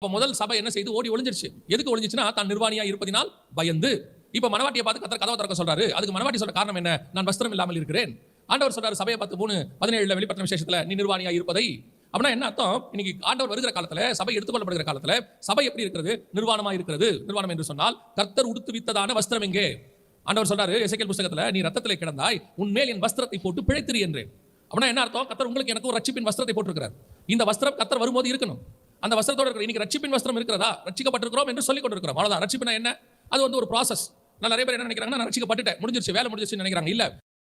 இப்போ முதல் சபை என்ன செய்து? ஓடி ஒளிஞ்சிருச்சு. எதுக்கு ஒளிஞ்சிச்சுன்னா தான் நிர்வாணியா இருப்பதினால் பயந்து. இப்ப மனவாட்டியை பார்த்து கத்தர் கதவை திறக்க சொல்றாரு. அதுக்கு மனவாட்டி சொல்ற காரணம் என்ன? நான் வஸ்திரம் இல்லாமல் இருக்கிறேன். ஆண்டவர் சொல்றாரு சபையை பார்த்து மூணு பதினேழுல வெளிப்பட்ட விசேஷத்துல நீ நிர்வாணியா இருப்பதை. அப்படின்னா என்ன அர்த்தம்? இன்னைக்கு ஆண்டவர் வருகிற காலத்துல சபை எடுத்துக்கொள்ளப்படுகிற காலத்துல சபை எப்படி இருக்கிறது? நிர்வாணமா இருக்கிறது. நிர்வாணம் என்று சொன்னால் கர்த்தர் உடுத்து வித்ததான வஸ்திரம் எங்கே? ஆண்டவர் சொல்றாரு இசைக்கல் புஸ்தகத்துல நீ ரத்தத்திலே கிடந்தாய் உன்மேல் என் வஸ்திரத்தை போட்டு பிழைத்திரு என்றேன். அப்படின்னா என்ன அர்த்தம்? கத்தர் உங்களுக்கு எனக்கு ஒரு ரட்சிப்பின் வஸ்திரத்தை போட்டிருக்கிறார். இந்த வஸ்திரம் கத்தர் வரும்போது இருக்கணும். அந்த வஸ்திரத்தோடு இருக்கிற இன்னைக்கு ரட்சிப்பின் வஸ்திரம் இருக்கிறதா? ரட்சிக்கப்பட்டிருக்கிறோம் என்று சொல்லிக் கொண்டிருக்கிறோம். அவ்வளோதான் ரட்சிப்பினா என்ன? அது வந்து ஒரு ப்ராசஸ் நான் நிறைய பேர் என்ன நினைக்கிறாங்கன்னா நான் ரட்சிக்கப்பட்டுட்டேன். முடிஞ்சிருச்சு. வேலை முடிஞ்சிருச்சுன்னு நினைக்கிறாங்க. இல்லை.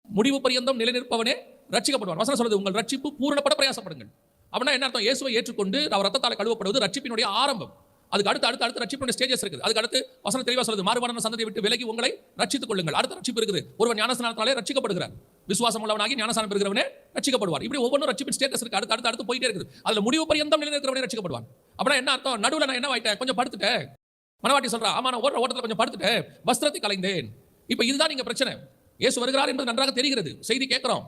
முடிவு பரியந்தம் நிலைநிற்பவனே ரட்சிக்கப்படுவான். வசனம் சொல்றது உங்கள் ரட்சிப்பு பூரணப்பட பிரயாசப்படுங்கள். அப்படின்னா என்ன அர்த்தம்? இயேசுவை ஏற்றுக்கொண்டு அவர் ரத்தத்தால் கழுவப்படுவது ரட்சிப்பினுடைய ஆரம்பம். அதுக்கு அடுத்து அடுத்து அடுத்து ரட்சிப்பினுடைய ஸ்டேஜஸ் இருக்குது. அதுக்கு அடுத்து வசனம் தெளிவாக சொல்லுது மாறுபாடான சந்ததியை விட்டு விலகி உங்களை ரட்சித்துக் கொள்ளுங்கள். அடுத்த ரட்சிப்பு இருக்குது. ஒருவர் ஞானஸ்நானத்தாலே ரட்சிக்கப்படுகிறார். விசுவாசம் உள்ளவனாகி ஞானசானம் பெறுகிறவனே ரட்சிக்கப்படுவார். இப்படி ஒவ்வொன்றும் ரட்சிப்பின் ஸ்டேட்டஸ் இருக்கு. அடுத்து அடுத்து அடுத்து போயிட்டே இருக்குது. அதில் முடிவு பரியந்தம் நிலைநிற்கிறவனே ரட்சிக்கப்படுவான். அப்படின்னா என்ன அர்த்தம்? நடுவில் நான் என்ன ஆயிட்டேன் கொஞ்சம் படுத்துட்டேன் மனவாட்டி சொல்றா ஆமா நான் ஓடுற ஓட்டத்தில் கொஞ்சம் படுத்துட்டேன் வஸ்திரத்தை கலைந்தேன். இப்போ இதுதான் நீங்க பிரச்சனை. இயேசு வருகிறார் என்பது நன்றாக தெரிகிறது. செய்தி கேட்கிறோம்.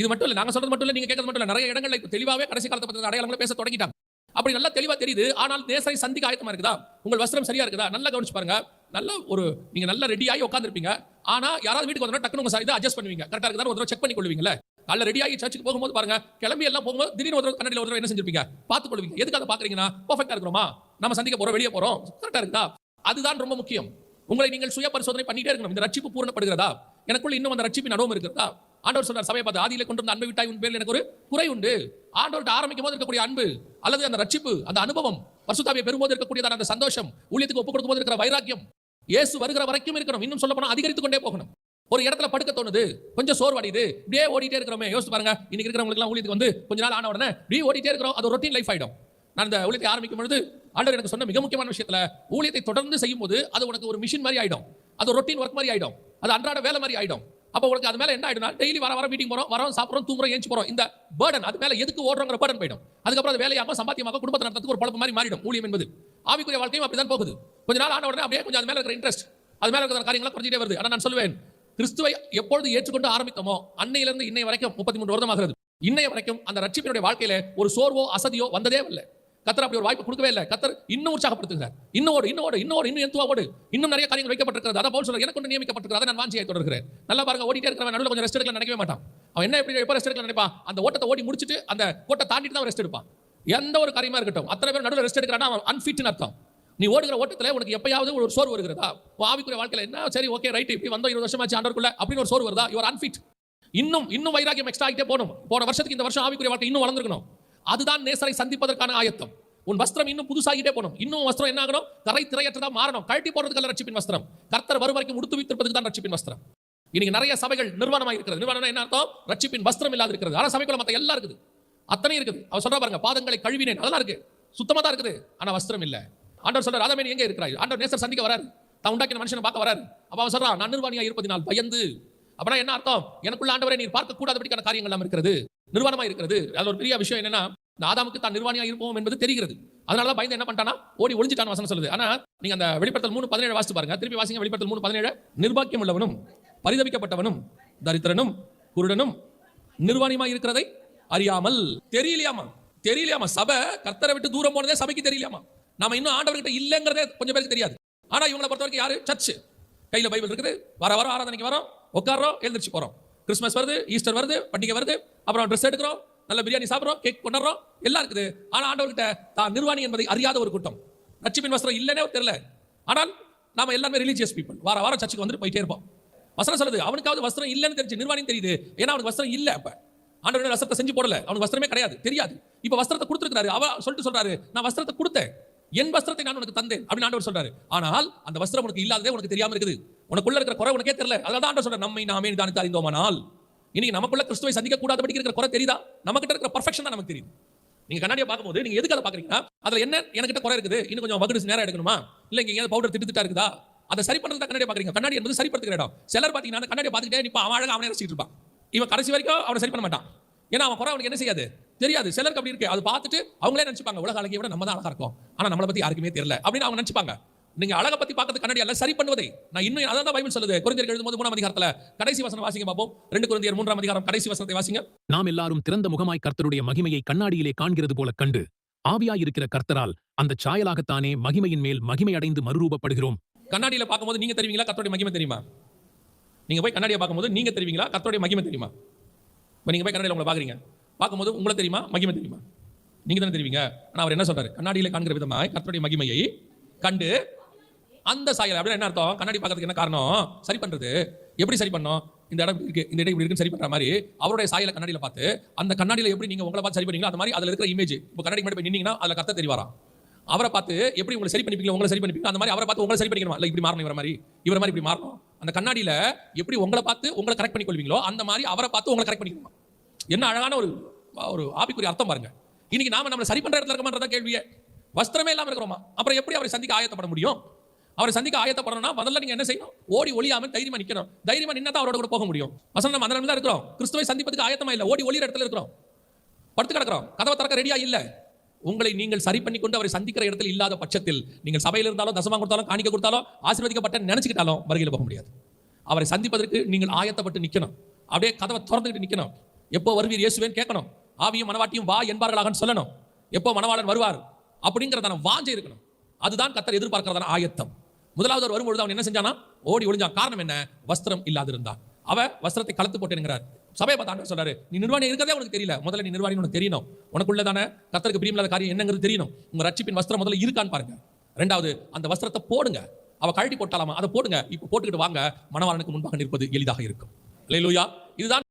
இது மட்டும் இல்லை நாங்கள் சொல்றது மட்டும் இல்லை நீங்க கேட்கறது மட்டும் இல்லை. நிறைய இடங்கள்ல தெளிவாகவே கடைசி காலத்தை பற்றி அடையாளங்களை பேச தொடங்கிட்டாங்க. அப்படி நல்லா தெளிவாக தெரியுது. ஆனால் தேசரை சந்திக்க ஆயத்தமாக இருக்குதா? உங்கள் வஸ்திரம் சரியா இருக்குதா? நல்லா கவனிச்சு பாருங்க. நல்ல ஒரு நீங்க நல்லா ரெடியாகி உட்காந்துருப்பீங்க ஆனா யாராவது வீட்டுக்கு வந்தா டக்குனு உங்க இதை அட்ஜஸ்ட் பண்ணுவீங்க. கரெக்டா இருக்குதா ஒரு தடவை செக் பண்ணி கொள்வீங்கல்ல காலைல ஆகி சர்ச்சுக்கு போகும்போது பாருங்க கிளம்பி எல்லாம் போகும்போது திடீர்னு ஒரு தடவை ஒரு தடவை என்ன செஞ்சிருப்பீங்க? பார்த்து கொள்வீங்க எதுக்காக பாக்குறீங்கன்னா பர்ஃபெக்டா இருக்கிறோமா நம்ம சந்திக்க போறோம் வெளியே போறோம். கரெக்டா இருக்கா அதுதான் ரொம்ப முக்கியம். உங்களை நீங்கள் சுய பரிசோதனை பண்ணிட்டே இருக்கணும். இந்த ரட்சிப்பு பூரணப்படுகிறதா? எனக்குள்ள இன்னும் அந்த ரட்சிப்பின் அனுபவம் இருக்கிறதா? ஆண்டவர் சொல்றார் சபையை பார்த்து ஆதியில கொண்டு வந்த அன்பை விட்டாய் உன் பேரில் எனக்கு ஒரு குறை உண்டு. ஆண்டவர்கிட்ட ஆரம்பிக்கும் போது இருக்கக்கூடிய அன்பு அல்லது அந்த ரட்சிப்பு அந்த அனுபவம் பரிசுத்தாவியை பெறும்போது இருக்கக்கூடியதான அந்த சந்தோஷம் ஊழியத்துக்கு ஒப்பு கொடுக்கும் போது இருக்கிற வைராக்கியம் இயேசு வருகிற வரைக்கும் இருக்கணும். இன்னும் சொல்ல போனா அதிகரித்து கொண்டே போகணும். ஒரு இடத்துல படுக்க தோணுது கொஞ்சம் சோர்வடையுது இப்படியே ஓடிட்டே இருக்கிறோமே. யோசிச்சு பாருங்க இன்னைக்கு இருக்கிறவங்களுக்கு ஊழியத்துக்கு வந்து கொஞ்ச நாள் ஆன உடனே இப்படியே ஓடிட்டே இருக்கிறோம் அது ரொட்டீன் லைஃப் ஆயிடும். நான் இந்த ஊழியத்தை ஆரம்பிக்கும் பொழுது ஆண்டவர் எனக்கு சொன்ன மிக முக்கியமான விஷயத்துல ஊழியத்தை தொடர்ந்து செய்யும் போது அது உனக்கு ஒரு மிஷின் மாதிரி ஆயிடும். அது ரொட்டீன் ஒர்க் மாதிரி ஆயிடும். அது அன்றாட வேலை மாதிரி ஆயிடும். அப்போ உங்களுக்கு அது மேல என்ன ஆயிடும்னா டெய்லி வர வர மீட்டிங் போறோம் வரோம் சாப்பிட்றோம் தூங்குறோம் ஏஞ்சி போறோம். இந்த பேர்டன் அது மேல எதுக்கு ஓடுறோங்கிற பேர்டன் போயிடும். அதுக்கப்புறம் அது வேலையாக சம்பாத்தியமாக குடும்பத்தை நடத்துறதுக்கு ஒரு பழப்பு மாதிரி மாறிடும். ஊழியம் என்பது. ஆவிக்குரிய வாழ்க்கையும் அப்படிதான் போகுது. கொஞ்ச நாள் ஆன உடனே அப்படியே கொஞ்சம் அது மேலே இருக்கிற இன்ட்ரெஸ்ட் அது மேலே இருக்கிற காரியங்களாம் குறைஞ்சிட்டே வருது. ஆனால் நான் சொல்லுவேன் கிறிஸ்துவை எப்பொழுது ஏற்றுக்கொண்டு ஆரம்பித்தோமோ அன்னையிலிருந்து இன்னை வரைக்கும் முப்பத்தி மூன்று வருடமாகிறது இன்னைய வரைக்கும் அந்த ரட்சிப்பினுடைய வாழ்க்கையில ஒரு சோர்வோ அசதியோ வந்ததே இல்லை. கத்தர் அப்படி ஒரு வாய்ப்பு கொடுக்கவே இல்லை. கத்தர் இன்னும் உற்சாகப்படுத்துகிறார். இன்னோடு இன்னோடு இன்னோடு இன்னும் எந்துவாவோடு இன்னும் நிறைய காரியங்கள் வைக்கப்பட்டிருக்கிறது. அதை போல் சொல்ற எனக்கு ஒன்று நியமிக்கப்பட்டிருக்கிறது. அதை நான் வாஞ்சியை தொடர்கிறேன். நல்லா பாருங்க ஓடிட்டே இருக்கிறவன் நடுவில் கொஞ்சம் ரெஸ்ட் எடுக்கல நினைக்கவே மாட்டான். அவன் என்ன எப்படி எப்போ ரெஸ்ட் எடுக்கல நினைப்பான்? அந்த ஓட்டத்தை ஓடி முடிச்சுட்டு அந்த கோட்டை தாண்டிட்டு தான் ரெஸ்ட் எடுப்பான். எந்த ஒரு காரியமா இருக்கட்டும் அத்தனை பேர் நடுவில் ரெஸ்ட் எடுக்கிறான்னா அவன் அன்ஃபிட்னு அர்த்தம். நீ ஓடுகிற ஓட்டத்தில் உனக்கு எப்பயாவது ஒரு சோர்வு வருகிறதா? ஆவிக்குரிய வாழ்க்கையில் என்ன? சரி ஓகே ரைட் இப்படி வந்தோம் இருபது வருஷமாச்சு ஆண்டருக்குள்ள அப்படின்னு ஒரு சோர்வு வருதா? யுவர் அன்ஃபிட் இன்னும் இன்னும் வைராக்கியம் எக்ஸ்ட்ரா ஆகிட்டே போகணும். போன வருஷத்துக்கு இந்த வருஷம் ஆவிக்குரிய வாழ்க்கை இன்னும் வளர்ந்துருக்கணும். அதுதான் நேசரை சந்திப்பதற்கான ஆயத்தம். உன் வஸ்திரம் இன்னும் புதுசாகிட்டே போகணும். இன்னும் வஸ்திரம் என்ன ஆகணும்? கரை திரையற்றதா மாறணும். கழட்டி போடுறதுக்கு ரட்சிப்பின் வஸ்திரம். கர்த்தர் வரும் வரைக்கும் உடுத்து வைத்திருப்பதுக்கு தான் ரட்சிப்பின் வஸ்திரம். இன்னைக்கு நிறைய சபைகள் நிர்வாணமாக இருக்கிறது. நிர்வாணம் என்ன அர்த்தம்? ரட்சிப்பின் வஸ்திரம் இல்லாத இருக்கிறது. ஆனால் சபைக்குள்ள மற்ற எல்லாம் இருக்குது. அத்தனை இருக்குது. அவர் சொல்ற பாருங்க பாதங்களை கழுவினேன். அதெல்லாம் இருக்கு. சுத்தமா தான் இருக்குது. ஆனா வஸ்திரம் இல்லை. ஆண்டவர் சொல்றாரு அதமே எங்க இருக்கிறாய்? ஆண்டவர் நேசர் சந்திக்க வராரு. தான் உண்டாக்கின மனுஷனை பார்க்க வராரு. அப்ப அவன் சொல்றான் நான் நிர்வாணியா இருப்பதினால் பயந்து. அப்படின்னா என்ன அர்த்தம்? எனக்குள்ள ஆண்டவரை நீர் பார்க்க கூடாதபடிக்கான காரியங்கள் எல்லாம் இருக்கிறது. நிர்வாணமா இருக்கிறது. அது ஒரு பெரிய விஷயம் என்னன்னா ஆதாமுக்கு தான் நிர்வாணியா இருப்போம் என்பது தெரிகிறது. அதனால பயந்து என்ன பண்ணிட்டானா ஓடி ஒளிஞ்சிட்டான் வசனம் சொல்லுது. ஆனா நீங்க அந்த வெளிப்படுத்தல் மூணு பதினேழு வாசித்து பாருங்க. திருப்பி வாசிங்க வெளிப்படுத்தல் மூணு பதினேழு. நிர்வாக்கியம் உள்ளவனும் பரிதவிக்கப்பட்டவனும் தரித்திரனும் குருடனும் நிர்வாணியமா இருக்கிறதை அறியாமல் தெரியலையாமா? தெரியலையாமா? சபை கர்த்தரை விட்டு தூரம் போனதே சபைக்கு தெரியலையாமா? நாம இன்னும் ஆண்டவர்கிட்ட இல்லைங்கிறதே கொஞ்சம் பேருக்கு தெரியாது. ஆனா இவங்களை பொறுத்த வரைக்கும் யாரு? சர்ச் கையில பைபிள் இருக்குது. வர வர ஆராதனைக்கு வரோம். உட்காரோம் எழுந்திரிச்சு போறோம். கிறிஸ்மஸ் வருது ஈஸ்டர் வருது பண்டிகை வருது. அப்புறம் ட்ரெஸ் எடுக்கிறோம் நல்ல பிரியாணி சாப்பிட்றோம் கேக் கொண்டாடுறோம். எல்லாம் இருக்குது. ஆனால் ஆண்டவர்கிட்ட தான் நிர்வாணி என்பதை அறியாத ஒரு கூட்டம். ரட்சிப்பின் வஸ்திரம் இல்லைன்னே தெரியல. ஆனால் நாம எல்லாமே ரிலீஜியஸ் பீப்பிள் வார வாரம் சர்ச்சுக்கு வந்துட்டு போயிட்டே இருப்போம். வஸ்திரம் சொல்லுது அவனுக்காவது வஸ்திரம் இல்லைன்னு தெரிஞ்சு நிர்வாணி தெரியுது. ஏன்னா அவனுக்கு வஸ்திரம் இல்லை அப்போ. ஆண்டவர் வஸ்திரத்தை செஞ்சு போடல. அவனுக்கு வஸ்திரமே கிடையாது தெரியாது. இப்போ வஸ்திரத்தை கொடுத்துருக்காரு அவ சொல்லிட்டு சொல்றாரு நான் வஸ்திரத்தை கொடுத்தேன். என் வஸ்திரத்தை நான் உனக்கு தந்தேன் அப்படின்னு ஆண்டவர் சொல்றாரு. ஆனால் அந்த வஸ்திரம் உனக்கு இல்லாததே உனக்கு தெரியாம இருக்குது. உனக்குள்ள இருக்கிற குறை உனக்கே தெரியல. அதனால ஆண்டவர் சொல்றாரு நம்மை நாமே தானித்து அறிந்தோமானால். இன்னைக்கு நமக்குள்ள கிறிஸ்துவை சந்திக்க கூடாதபடி இருக்கிற குறை தெரியுதா? நமக்கிட்ட இருக்கிற பர்ஃபெக்ஷன் தான் நமக்கு தெரியும். நீங்க கண்ணாடியை பார்க்கும்போது நீங்க எதுக்கு அதை பாக்குறீங்கன்னா அதுல என்ன எனக்கிட்ட குறை இருக்குது? இன்னும் கொஞ்சம் வகுடு நேரம் எடுக்கணுமா? இல்ல இங்க ஏதாவது பவுடர் திட்டுத்திட்டா இருக்குதா? அதை சரி பண்றது கண்ணாடி பாக்குறீங்க கண்ணாடி என்பது சரிப்படுத்துகிற இடம். சிலர் பாத்தீங்கன்னா கண்ணாடியை பாத்துக்கிட்டே நிப்பா அவன் அழகாக அவனே ரசிச்சிட்டு இருப்பான். இவன் கடைசி வரைக்கும் அவனை சரி பண்ண மாட்டான். ஏன்னா அவன் குறை அவனுக்கு என்ன செய்யாது? தெரியாது. சிலருக்கு அப்படி இருக்கு. அது பார்த்துட்டு அவங்களே நினைச்சுப்பாங்க உலக அழகிய விட நம்ம தான் அழகா இருக்கும். ஆனா நம்மளை பத்தி யாருக்குமே தெரியல அப்படின்னு அவங்க நினைச்சுப்பாங்க. நீங்க அழகை பத்தி பார்க்கறது கண்ணாடி அல்ல சரி பண்ணுவதை. நான் இன்னும் அதான் தான் பைபிள் சொல்லுது. குறைந்தர் எழுதும்போது மூணாம் அதிகாரத்துல கடைசி வசனம் வாசிங்க பார்ப்போம் ரெண்டு குறைந்தர் மூன்றாம் அதிகாரம் கடைசி வசனத்தை வாசிங்க. நாம் எல்லாரும் திறந்த முகமாய் கர்த்தருடைய மகிமையை கண்ணாடியிலே காண்கிறது போல கண்டு ஆவியாயிருக்கிற கர்த்தரால் அந்த சாயலாகத்தானே மகிமையின் மேல் மகிமை அடைந்து மறுரூபப்படுகிறோம். கண்ணாடியில பார்க்கும்போது நீங்க தெரிவிங்களா? கர்த்தருடைய மகிமை தெரியுமா? நீங்க போய் கண்ணாடியை பார்க்கும்போது நீங்க தெரிவிங்களா? கர்த்தருடைய மகிமை தெரியுமா? இப்போ நீங்க போய் கண்ணாடியில் உங்களை பார்க்குறீங்க. பார்க்கும்போது உங்களை தெரியுமா? மகிமை தெரியுமா? நீங்க தானே தெரிவிங்க. ஆனால் அவர் என்ன சொல்றாரு? கண்ணாடியில காண்கிற விதமாக கர்த்தருடைய மகிமையை கண்டு அந்த சாயல் அப்படின்னு என்ன அர்த்தம்? கண்ணாடி பார்க்கறதுக்கு என்ன காரணம்? சரி பண்றது. எப்படி சரி பண்ணோம்? இந்த இடம் இருக்கு இந்த இடம் இப்படி இருக்குன்னு சரி பண்ற மாதிரி அவருடைய சாயலை கண்ணாடியில பார்த்து அந்த கண்ணாடியில் எப்படி நீங்க உங்களை பார்த்து சரி பண்ணீங்களோ அந்த மாதிரி அதுல இருக்கிற இமேஜ் இப்போ கண்ணாடி மட்டும் போய் நின்னீங்கன்னா அதுல கத்த தெரிவாராம். அவரை பார்த்து எப்படி உங்களை சரி பண்ணிப்பீங்க உங்களை சரி பண்ணிப்பீங்க அந்த மாதிரி அவரை பார்த்து உங்களை சரி பண்ணிக்கணும்? இல்லை இப்படி மாறணும் இவர மாதிரி. இவர மாதிரி இப்படி மாறணும். அந்த கண்ணாடியில எப்படி உங்களை பார்த்து உங்களை கரெக்ட் பண்ணிக்கொள்வீங்களோ அந்த மாதிரி அவரை பார்த்து உங்களை கரெக்ட் பண்ணிக்கணும்? என்ன அழகான ஒரு ஒரு ஆபிக்குரிய அர்த்தம் பாருங்க. இன்னைக்கு நாம நம்மளை சரி பண்ற இடத்துல இருக்கமான்றத கேள்வியே. வஸ்திரமே இல்லாம இருக்கிறோமா? அப்புறம் எப்படி அவரை சந்திக்க ஆயத்தப்பட முடியும்? அவரை சந்திக்க ஆயத்தப்படணும்னா முதல்ல நீங்க என்ன செய்யணும்? ஓடி ஒளியாமல் தைரியமா நிக்கணும். தைரியமா நின்னா தான் அவரோட கூட போக முடியும். வசனம் நம்ம அந்த தான் இருக்கிறோம். கிறிஸ்துவை சந்திப்பதுக்கு ஆயத்தமா இல்ல. ஓடி ஒளியிற இடத்துல இருக்கிறோம். படுத்து கிடக்கிறோம். கதவை திறக்க ரெடியா இல்ல. உங்களை நீங்கள் சரி பண்ணி கொண்டு அவரை சந்திக்கிற இடத்துல இல்லாத பட்சத்தில் நீங்கள் சபையில் இருந்தாலும் தசமா கொடுத்தாலும் காணிக்க கொடுத்தாலும் ஆசீர்வதிக்கப்பட்ட நினைச்சுக்கிட்டாலும் வருகையில் போக முடியாது. அவரை சந்திப்பதற்கு நீங்கள் ஆயத்தப்பட்டு நிக்கணும். அப்படியே கதவை திறந்துக்கிட்டு நிக்கணும். எப்போ வருவீர் இயேசுவேன் கேட்கணும். ஆவியும் மனவாட்டியும் வா என்பார்களாகன்னு சொல்லணும். எப்போ மனவாளன் வருவார்? அப்படிங்கிறதான வாஞ்சை இருக்கணும். அதுதான் கத்தர் எதிர்பார்க்கிறதான ஆயத்தம். முதலாவது அவர் வரும்பொழுது அவன் என்ன செஞ்சானா? ஓடி ஒளிஞ்சான். காரணம் என்ன? வஸ்திரம் இல்லாதிருந்தான். அவ வஸ்திரத்தை கலத்து போட்டேங்கிறார் சபையை பார்த்து சொல்றாரு நீ நிர்வாணி இருக்கிறதே உனக்கு தெரியல. முதல்ல நீ நிர்வாணி உனக்கு தெரியணும். உனக்குள்ளதான கத்தருக்கு பிரியமில்லாத காரியம் என்னங்கிறது தெரியணும். உங்க ரட்சிப்பின் வஸ்திரம் முதல்ல இருக்கான்னு பாருங்க. ரெண்டாவது அந்த வஸ்திரத்தை போடுங்க. அவ கழட்டி போட்டாலாமா? அதை போடுங்க. இப்போ போட்டுக்கிட்டு வாங்க. மணவாளனுக்கு முன்பாக நிற்பது எளிதாக இருக்கும். இல்லையா இதுதான்